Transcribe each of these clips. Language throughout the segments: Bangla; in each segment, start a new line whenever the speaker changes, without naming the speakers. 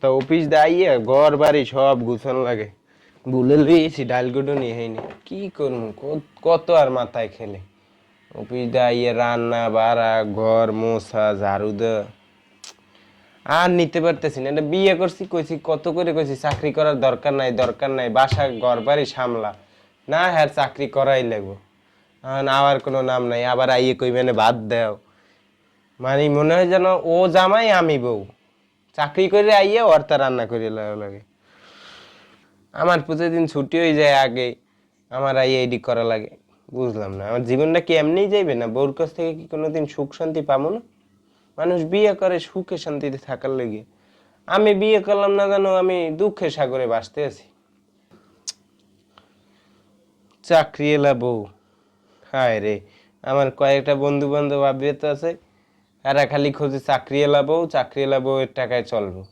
তা অফিস দাইয়ে ঘর বাড়ি সব গুছানো লাগে। ভুলে লইয়েছি, ডাল গুঁড়ো নিয়ে হয়নি কি করব কত- আর মাথায় খেলে। অফিস দাইয়ে রান্না বাড়া ঘর, মোছা, ঝাড়ু আর নিতে পারতেছি না। এটা বিয়ে করছি, কইছি কত করে? কইছি চাকরি করার দরকার নাই দরকার নাই। বাসা, ঘর বাড়ি সামলা। না হ্যাঁ চাকরি করাই লাগবো। আবার কোনো নাম নাই। আবার আইয়ে কই মানে বাদ দেও। মানে মনে হয় যেন ও জামাই আমি বউ। চাকরি করে আইয়ে তা রান্না করে লাগা আমার প্রতিদিন ছুটি হয়ে যায় আগে, আমার আইয়ে এডি করা লাগে, বুঝলাম না। আমার জীবনটা কি এমনিই যাইবে না? বউর কাছ থেকে কি কোনোদিন সুখ শান্তি পাবো না? মানুষ বিয়ে করে সুখে শান্তিতে থাকার লেগে। আমি বিয়ে করলাম না জানো, আমি দুঃখে সাগরে বাঁচতে আছি। চাকরি এলা বউ। হায় রে, আমার কয়েকটা বন্ধু বান্ধব আবৃত আছে এরা খালি খোঁজে চাকরি এলা বউ চাকরি এলা এর টাকায় চলবো।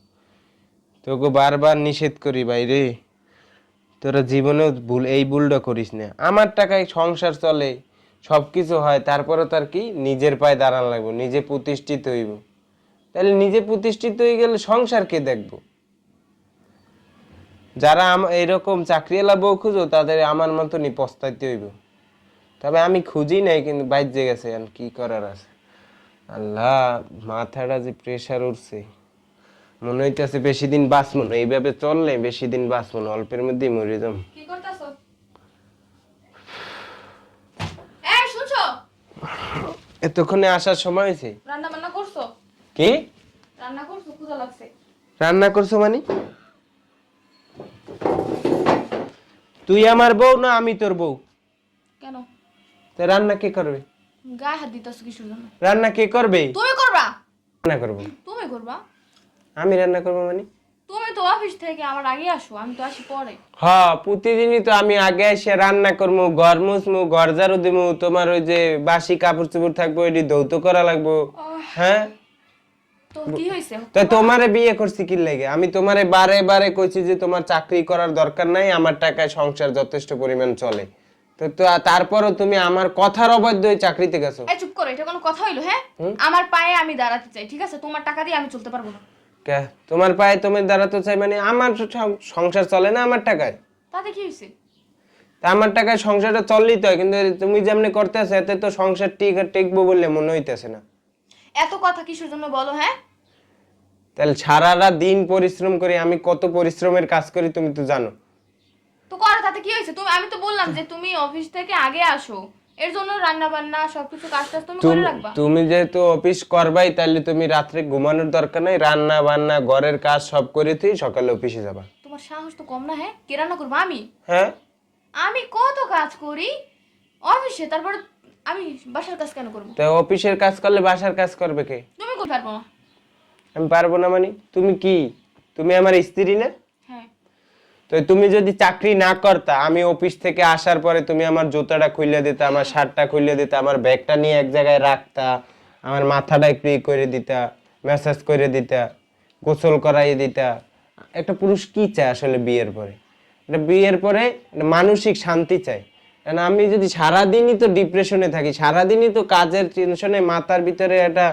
তোকে বারবার নিষেধ করি ভাই রে। তোরা জীবনেও ভুল, এই ভুলটা করিস না। আমার টাকায় সংসার চলে সব কিছু হয়, তারপরে তার কি নিজের পায়ে দাঁড়ান লাগবো, নিজে প্রতিষ্ঠিত হইব। তাহলে নিজে প্রতিষ্ঠিত হয়ে গেলে সংসার কে দেখব? যারা এরকম চাকরিওয়ালা বউ খুঁজো, তাদের আমার মতনই পস্তাইতে হইব। তবে আমি খুঁজি নাই, কিন্তু বাইরে গেছে কি করার আছে? আল্লাহ মাথাটা যে প্রেশার উঠছে মনে হইতেছে বেশি দিন বাঁচবো না। এইভাবে চললে বেশি দিন বাঁচবো না অল্পের মধ্যেই মরে যাম এতক্ষণে আসার সময় হয়েছে?
রান্না বান্না করছ?
কি?
রান্না করছ? ক্ষুধা লাগছে।
রান্না করছ মানে? তুই আমার বউ না আমি তোর বউ?
কেন?
তা রান্না কে করবে?
গায়ে হাত দিতেছো কিসের জন্য
রান্না কে করবে?
তুমি করবা?
রান্না করব।
তুমি করবা?
আমি রান্না করব মানে?
তুমি তো অফিস থেকে আমার আগে আসো আমি তো আসি পরে।
হ্যাঁ প্রতিদিনই তো আমি আগে এসে রান্না করব ঘর মুছমু ঘর ঝাড়ু দিমু তোমার ওই যে বাসি কাপড় চোপড় থাকব এটি দৌত করা লাগবো। হ্যাঁ?
তো কি হয়েছে
তো তোমারে বিয়ে করছি কি লাগে? আমি তোমারে বারে বারে কইছি যে তোমার চাকরি করার দরকার নাই আমার টাকায় সংসার যথেষ্ট পরিমাণ চলে। তো তারপরও তুমি আমার কথার অবাধ্য হয়ে চাকরিতে গেছো।
এই চুপ করো এটা কোনো কথা হইল হ্যাঁ? আমার পায়ে আমি দাঁড়াতে চাই ঠিক আছে? তোমার টাকা দিয়ে আমি চলতে পারব না।
কে? তোমার পায়ে তুমি দাঁড়াতে চাই মানে আমার সংসার চলে না আমার টাকায়?
তাতে কি হয়েছে
তা আমার টাকায় সংসারটা চললেই তো কিন্তু তুমি যেমনি করতেছো এতে তো সংসার টিক টিকবো বললে মনে হইতেছে না।
এত কথা কিসের জন্য বলো হ্যাঁ?
তাহলে সারাটা দিন পরিশ্রম করি আমি কত পরিশ্রমের কাজ করি তুমি তো জানো।
তো করো তাতে কি হয়েছে? তুমি আমি তো বললাম যে তুমি অফিস থেকে আগে আসো। এর জন্য রান্না বান্না সবকিছু কাজ টাজ তুমি করে রাখবা।
তুমি যেহেতু অফিস করবাই তাহলে তুমি রাত্রে ঘুমানোর দরকার নাই। রান্না বান্না ঘরের কাজ সব করে তুই সকালে অফিসে যাবা।
তোমার সাহস তো কম না হ্যাঁ? কে রান্না করব আমি?
হ্যাঁ?
আমি কত কাজ করি অফিসে তারপরে আমি বাসার কাজ কেন করব?
তো অফিসের কাজ করলে বাসার কাজ করবে কে?
তুমি করতে পারব না।
আমি পারব না মানে? তুমি কি? তুমি আমার স্ত্রী না? তো তুমি যদি চাকরি না করতা, আমি অফিস থেকে আসার পরে তুমি আমার জুতাটা খুলে দিতা, আমার শার্টটা খুলে দিতা, আমার ব্যাগটা নিয়ে এক জায়গায় রাখতা, আমার মাথাটা একটু ই করে দিতা ম্যাসাজ করে দিতা, গোসল করাইয়ে দিতা। একটা পুরুষ কি চায় আসলে বিয়ের পরে? এটা বিয়ের পরে মানসিক শান্তি চায়। কারণ আমি যদি সারাদিনই তো ডিপ্রেশনে থাকি, সারাদিনই তো কাজের টেনশনে মাথার ভিতরে একটা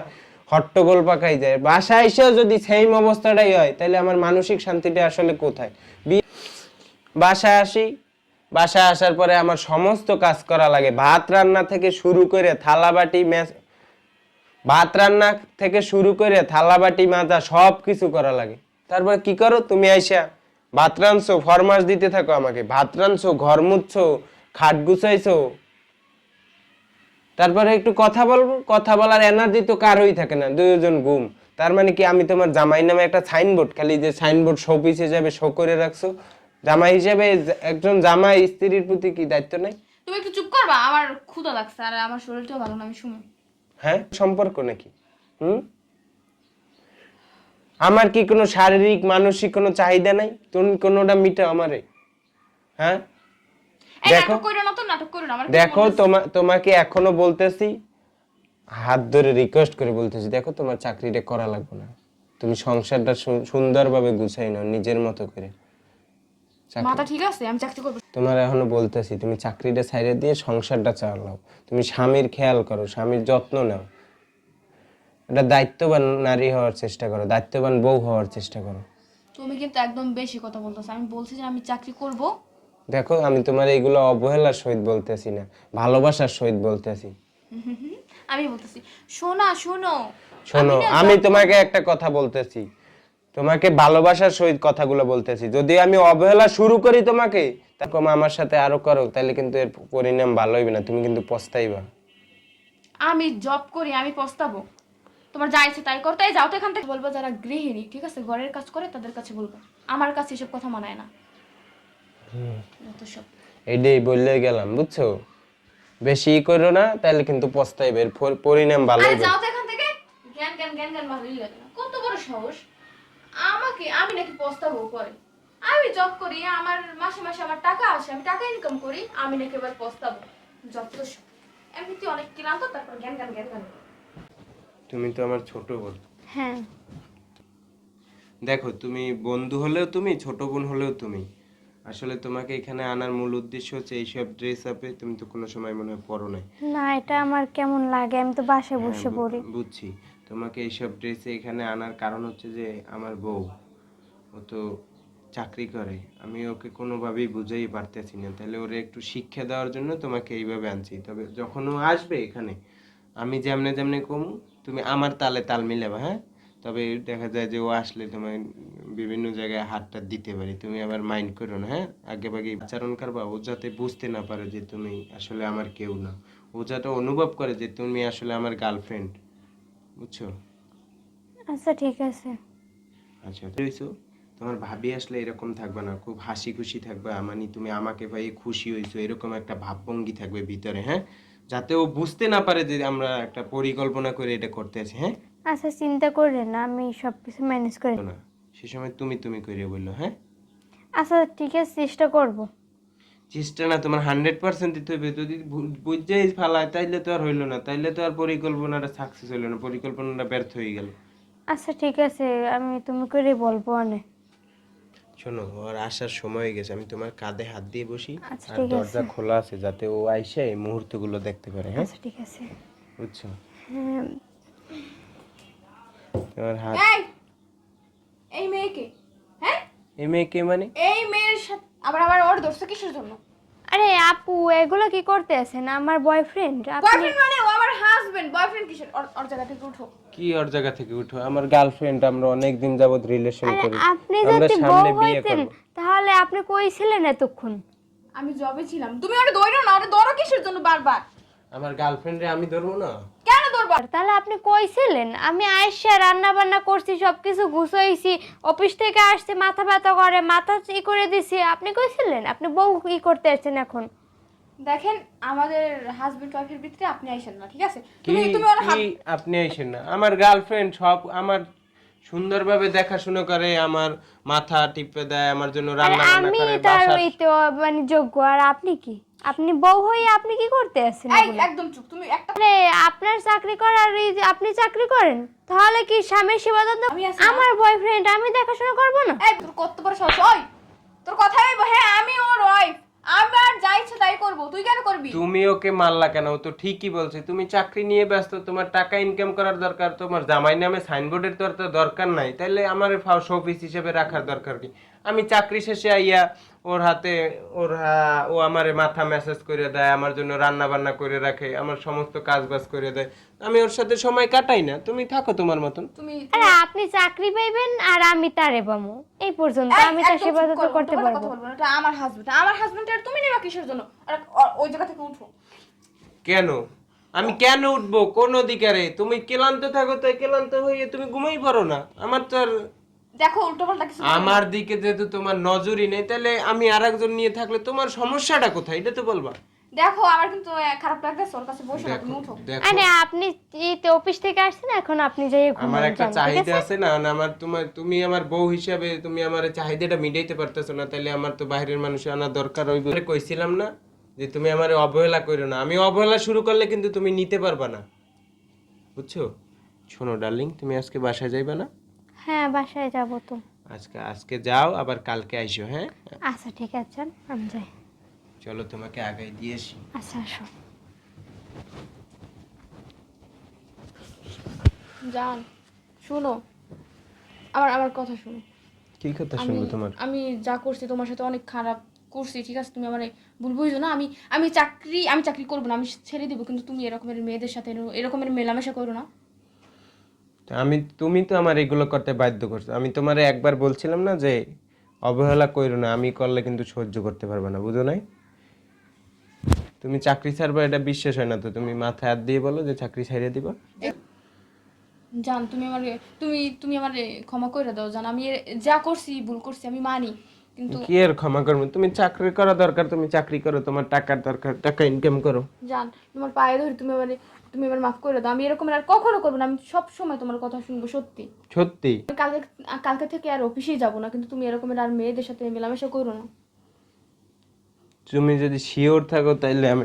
হট্টগোল পাকাই যায়। বাসায় এসেও যদি সেম অবস্থাটাই হয়, তাহলে আমার মানসিক শান্তিটা আসলে কোথায়? বাসায় আসি, বাসায় আসার পরে আমার সমস্ত কাজ করা লাগে। ভাত রান্না থেকে শুরু করে থালা বাটি ম্যাচ ভাত রান্না থেকে শুরু করে থালা বাটি মাজা সব কিছু করা লাগে। তারপর কি করো? তুমি আইসা ভাত রাঁধছো ফরমাস দিতে থাকো আমাকে। ভাত রাঁধছো, ঘর মুছছো, খাট গুছাইছো তারপরে একটু কথা বলব কথা বলার এনার্জি তো কারোই থাকে না দুইজন ঘুম। তার মানে কি আমি তোমার জামাই নামে একটা সাইনবোর্ড খালি যে সাইনবোর্ড শোপিস হিসাবে শো করে রাখছো জামাই হিসেবে একজন জামাই স্ত্রীর প্রতি কি দায়িত্ব নেই?
তুমি একটু চুপ করবা আমার ক্ষুধা লাগছে আর আমার শরীরটাও ভালো না আমি শুনি।
হ্যাঁ সম্পর্ক নাকি? হুম? আমার কি কোনো শারীরিক মানসিক কোনো চাহিদা নাই? তুমি কোনোটা মিটাও আমারে। হ্যাঁ? দেখো।
না তো নাটক না আমার
দেখো তোমাকে এখনও বলতেছি হাত ধরে রিকোয়েস্ট করে বলতেছি দেখো তোমার চাকরিটা করা লাগবে না। তুমি সংসারটা সুন্দরভাবে গুছাই নাও নিজের মতো করে।
মাথা ঠিক আছে আমি চাকরি করব।
তোমার এখনও বলতেছি তুমি চাকরিটা ছাইড়ে দিয়ে সংসারটা চালাও। তুমি স্বামীর খেয়াল করো স্বামীর যত্ন নাও। এটা দায়িত্ববান নারী হওয়ার চেষ্টা করো দায়িত্ববান বউ হওয়ার চেষ্টা করো।
তুমি কিন্তু একদম বেশি কথা বলতেছো আমি বলছি যে আমি চাকরি করব
দেখো আমি তোমার এইগুলো অবহেলার সহিত বলতেছি না ভালোবাসার সহিত বলতেছি।
আমি বলতেছি শোনা শোনো।
শোনো আমি তোমাকে একটা কথা বলতেছি। তোমাকে ভালোবাসার সহিত কথাগুলো বলতেছি। যদি আমি অবহেলা শুরু করি তোমাকে তখন আমার সাথে আরও করো তাহলে কিন্তু এর পরিণাম ভালো হইবে না তুমি কিন্তু পস্তাইবা।
আমি জব করি আমি পস্তাবো। তোমার যা ইচ্ছে তাই করতে যাও তো এখান থেকে। বলব যারা গৃহিণী ঠিক আছে ঘরের কাজ করে তাদের কাছে বলব। আমার কাছে এসব কথা মানায় না।
এইটাই বললে গেলাম বুঝছ? বেশি ই করো না তাহলে কিন্তু পস্তাইবে এর পরিণাম ভালো হইবে
যাও তো এখান থেকে। জ্ঞান জ্ঞান জ্ঞান জ্ঞান ভালোই লাগে। না কত বড় সাহস। আমাকে আমি নাকি পস্তাবো পরে। আমি জব করি আমার মাসে মাসে আমার টাকা আসে আমি টাকা ইনকাম করি আমি নাকি এবার পস্তাবো। যত এমনিতে অনেক ক্লান্ত তারপর জ্ঞান জ্ঞান জ্ঞান জ্ঞান।
তুমি তো আমার ছোট বোন।
হ্যাঁ।
দেখো তুমি বন্ধু হলেও তুমি ছোট বোন হলেও তুমি। আসলে তোমাকে এখানে আনার মূল উদ্দেশ্য হচ্ছে এইসব ড্রেস আপে তুমি তো কোনো সময় মনে হয় পরো নাই।
না এটা আমার কেমন লাগে? আমি তো বাসায় বসে
হ্যাঁ,
পড়ি।
বুঝছি। তোমাকে এইসব ড্রেসে এখানে আনার কারণ হচ্ছে যে আমার বউ ও তো চাকরি করে। আমি ওকে কোনোভাবেই বুঝাই পারতেছি না। তাহলে ওরে একটু শিক্ষা দেওয়ার জন্য তোমাকে এইভাবে আনছি। তবে যখন ও আসবে এখানে আমি যেমনে যেমনে কমু তুমি আমার তালে তাল মিলাবা হ্যাঁ? তবে দেখা যায় যে ও আসলে তোমার বিভিন্ন জায়গায় হাতটা দিতে পারি। তুমি আবার মাইন্ড করো না হ্যাঁ? আগে ভাগে আচরণ করবা ও যাতে বুঝতে না পারে যে তুমি আসলে আমার কেউ না। ও যাতে অনুভব করে যে তুমি আসলে আমার গার্লফ্রেন্ড বুঝছ?
আচ্ছা ঠিক আছে।
আচ্ছা হইছো? তোমার ভাবি আসলে এরকম থাকবে না খুব হাসি খুশি থাকবে মানে তুমি আমাকে ভাই খুশি হইছো এরকম একটা ভাবভঙ্গি থাকবে ভিতরে হ্যাঁ? যাতে ও বুঝতে না পারে যে আমরা একটা পরিকল্পনা করে এটা করতে আছি হ্ঁ
আচ্ছা চিন্তা করেন না আমি সব কিছু ম্যানেজ করে
না। সে সময় তুমি তুমি করে বলল হ্যাঁ?
আচ্ছা ঠিক আছে চেষ্টা করব।
চেষ্টা না তোমার হান্ড্রেড পার্সেন্ট দিতে হবে। যদি বুঝতেই ফালায় তাইলে তো আর হইল না। তাইলে তো আর পরিকল্পনাটা সাকসেস হইল না পরিকল্পনাটা ব্যর্থ হয়ে গেল।
আচ্ছা ঠিক আছে আমি তুমি করে বলব অনেক
শোনো ওর আসার সময় হয়ে গেছে আমি তোমার কাঁধে হাত দিয়ে বসি
আচ্ছা,
আর দরজা খোলা আছে যাতে ও আইসে এই মুহূর্তগুলো দেখতে পারে হ্যাঁ?
আচ্ছা ঠিক আছে।
বুঝছ?
হ্যাঁ।
তোমার হাত
এই মেয়েকে হ্যাঁ?
এই মেয়ে কে মানে?
এই মেয়ের সাথে আবার আবার ওর দোষটা কিসের জন্য?
আরে আপু এগুলো কি করতে আছেন? আমার বয়ফ্রেন্ড আপনি
বয়ফ্রেন্ড মানে ও আমার হাজবেন্ড বয়ফ্রেন্ড কিসের? ওর ওর জায়গা থেকে উঠো।
কি ওর জায়গা থেকে উঠো? আমার গার্লফ্রেন্ড আমরা অনেক দিন যাবত রিলেশন
আরে
করি।
আপনি
আমরা
যদি বউ
সামনে বিয়ে
হইতেন
করব।
তাহলে আপনি কই ছিলেন এতক্ষণ?
আমি জবে ছিলাম। তুমি ওটা দৌড়ো না ওটা দৌড়ো কিসের জন্য বারবার?
আমার গার্লফ্রেন্ডে আমি ধরবো না?
কেন দৌড়বা
তাহলে আপনি কই ছিলেন? আমি আইসা রান্না বান্না করছি সবকিছু গুছাইছি অফিস থেকে আসছি মাথা ব্যথা করে মাথা ই করে দিছি। আপনি কই ছিলেন? আপনি বউ ই করতে আসছেন এখন।
দেখেন আমাদের হাজবেন্ড ওয়াইফের ভিতরে আপনি আইসেন না ঠিক আছে? তুমি তুমি ওর হাত
আপনি আইসেন না আমার গার্লফ্রেন্ড সব আমার সুন্দরভাবে দেখাশোনা করে আমার মাথা টিপে দেয় আমার জন্য রান্না বান্না
আমি
করে
তার ওই তো মানে যোগ্য আর আপনি কি আপনি বউ হয়ে আপনি কি করতে আছেন
এই
এগুলো?
একদম চুপ তুমি একটা
আরে আপনার চাকরি করার এই যে আপনি চাকরি করেন তাহলে কি স্বামীর সেবা যত্ন
আমি আছি না?
আমার বয়ফ্রেন্ড আমি দেখাশোনা করব না
এই তোর কত বড় সাহস ওই তোর কথাই হ্যাঁ আমি ওর ওয়াইফ আমার যা ইচ্ছা তাই করব। তুই কেন করবি?
তুমি ওকে মারলা কেন? তো ঠিকই বলছে। তুমি চাকরি নিয়ে ব্যস্ত, তোমার টাকা ইনকাম করার দরকার, তোমার জামাই নামে সাইনবোর্ডের তো দরকার নাই। তাইলে আমার শোপিস হিসেবে রাখার দরকার কি? আমি চাকরি শেষে আইয়া ওর হাতে ওর ও আমার মাথা মেসেজ করে দেয় আমার জন্য রান্না বান্না করে রাখে আমার সমস্ত কাজ বাজ করে দেয়। আমি ওর সাথে সময় কাটাই না। তুমি থাকো তোমার মতন।
তুমি
আরে আপনি চাকরি পাইবেন আর আমি তারে পাবো। এই পর্যন্ত। আমি তার সেবা যত্ন করতে পারব।
কথা বলব না, এটা আমার হাজবেন্ড আমার হাজবেন্ড আর তুমি নেবা কিসের জন্য? আর ওই জায়গা থেকে উঠো।
কেন? আমি কেন উঠবো? কোন অধিকারে? তুমি ক্লান্ত থাকো তাই ক্লান্ত হয়ে তুমি ঘুমাই পারো না। আমার তো আর
দেখো উল্টোপাল্টা কিছু
আমার দিকে যেহেতু তোমার নজরই নেই তাহলে আমি আর একজন নিয়ে থাকলে তোমার সমস্যাটা কোথায়? এটা তো বলবা।
দেখো আমার কিন্তু খারাপ লাগতেছে ওর কাছে বসে না তুমি উঠো।
আরে আপনি এই তো অফিস থেকে আসছেন এখন আপনি যাই
আমার একটা চাহিদা
আছে?
না না আমার তোমার তুমি আমার বউ হিসাবে তুমি আমার চাহিদাটা মিটাইতে পারতেছো না তাহলে আমার তো বাইরের মানুষ আনা দরকার ওই বলে কইছিলাম না যে তুমি আমার অবহেলা করো না। আমি অবহেলা শুরু করলে কিন্তু তুমি নিতে পারবা না। বুঝছ? শোনো ডার্লিং তুমি আজকে বাসায় যাইবা না?
হ্যাঁ বাসায় যাব তো।
আজকে আজকে যাও আবার কালকে আইসো হ্যাঁ?
আচ্ছা ঠিক আছে আমি যাই।
চলো তোমাকে আগাই দিয়েছি
আচ্ছা আসো।
জান শুনো। আমার আমার কথা শুনো।
কি কথা
আমি
শুনব তোমার?
আমি যা করছি তোমার সাথে অনেক খারাপ করছি ঠিক আছে? তুমি আমার ভুল বুঝো না? আমি আমি চাকরি আমি চাকরি করব না আমি ছেড়ে দিব কিন্তু তুমি এরকমের মেয়েদের সাথে এরকমের মেলামেশা করো না।
আমি তুমি তো আমার এগুলো করতে বাধ্য করছ। আমি তোমারে একবার বলছিলাম না যে অবহেলা কইরো না আমি করলে কিন্তু সহ্য করতে পারবে না বুঝো নাই? তুমি চাকরি ছাড়বা এটা বিশ্বাস হয় না তো তুমি মাথায় হাত দিয়ে বলো যে চাকরি ছাড়িয়ে দিবা।
জান তুমি আমার তুমি তুমি আমার ক্ষমা করে দাও জান আমি যা করছি ভুল করছি আমি মানি কিন্তু
কি আর ক্ষমা করব? তুমি চাকরি করা দরকার তুমি চাকরি করো তোমার টাকার দরকার টাকা ইনকাম করো।
জান তোমার পায়ে ধরে তুমি আমার তুমি এবার মাফ করে দাও আমি এরকম আর কখনো করব না আমি সব সময় তোমার কথা শুনব সত্যি।
সত্যি?
আমি কালকে কালকে থেকে আর অফিসেই যাব না কিন্তু তুমি এরকমের আর মেয়েদের সাথে মেলামেশা করো না।
তুমি যদি শিওর থাকো তাহলে আমি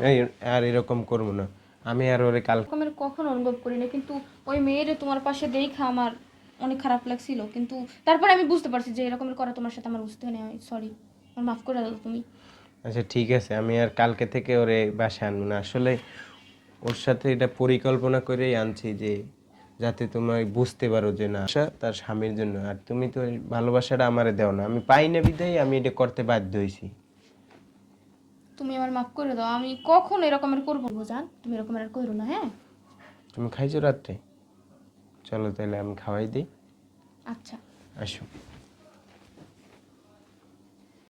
আর এরকম করব না। আমি আর ওরে কাল
এরকমের কখনো অনুভব করি না কিন্তু ওই মেয়েরে তোমার পাশে দেখা আমার অনেক খারাপ লাগছিল কিন্তু তারপরে আমি বুঝতে পারছি যে এরকমের করা তোমার সাথে আমার বুঝতে হয় সরি আমার মাফ করে দাও তুমি।
আচ্ছা ঠিক আছে আমি আর কালকে থেকে ওরে বাসায় আনব না। আসলে ওর সাথে এটা পরিকল্পনা করেই আনছি যে যাতে তোমার বুঝতে পারো যে না তার স্বামীর জন্য। আর তুমি তো ভালোবাসাটা আমারে দেও না। আমি পাই না বিধাই আমি এটা করতে বাধ্য হয়েছি
তুমি আমার মাফ করে দাও আমি কখনো এরকমের করব জান তুমি এরকমের আর করো না হ্যাঁ?
তুমি খাইছো রাত্রে? চলো তাহলে আমি খাওয়াই দিই।
আচ্ছা।
আসো।